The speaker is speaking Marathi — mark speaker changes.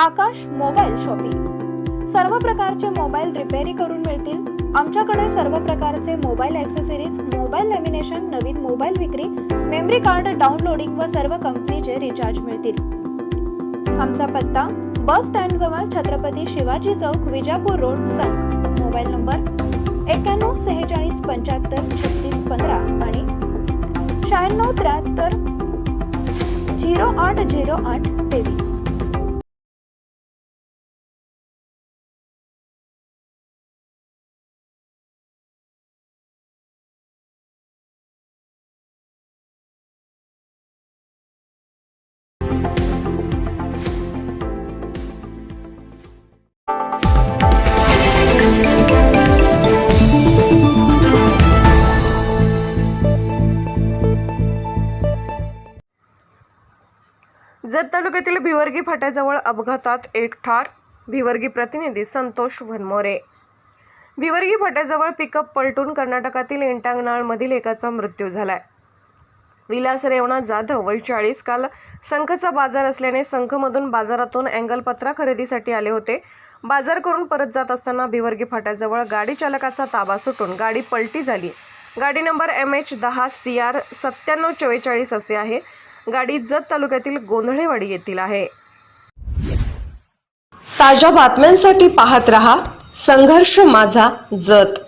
Speaker 1: आकाश मोबाईल शॉपिंग. सर्व प्रकारचे मोबाईल रिपेअरी करून मिळतील. आमच्याकडे सर्व प्रकारचे मोबाईल ॲक्सेसरीज मोबाईल लॅमिनेशन नवीन मोबाईल विक्री मेमरी कार्ड डाउनलोडिंग व सर्व कंपनीचे रिचार्ज मिळतील. आमचा पत्ता बस स्टँड जवळ छत्रपती शिवाजी चौक विजापूर रोड संक मोबाईल नंबर एक्क्याण्णव सेहेचाळीस पंच्याहत्तर छत्तीस पंधरा आणि शहाण्णव त्र्याहत्तर झिरो आठ झिरो आठ तेवीस.
Speaker 2: जत तालुक्यातील भिवर्गी फाट्याजवळ अपघातात एक ठार भिवर्गी प्रतिनिधी संतोष वनमोरे. भिवर्गी फाट्याजवळ पिकअप पलटून कर्नाटकातील एंटांगनाळमधील एकाचा मृत्यू झालाय. विलास रेवणा जाधव वय चाळीस काल संखचा बाजार असल्याने संखमधून बाजारातून अँगल पत्रा खरेदीसाठी आले होते. बाजार करून परत जात असताना भिवर्गी फाट्याजवळ गाडी चालकाचा ताबा सुटून गाडी पलटी झाली. गाडी नंबर एम एच दहा सी आर सत्त्याण्णव चव्वेचाळीस असे आहे. गाडी जत तालुक्यातील गोंधळेवाडी येथील आहे. ताज्या बातम्यांसाठी पाहत रहा संघर्ष माझा जत.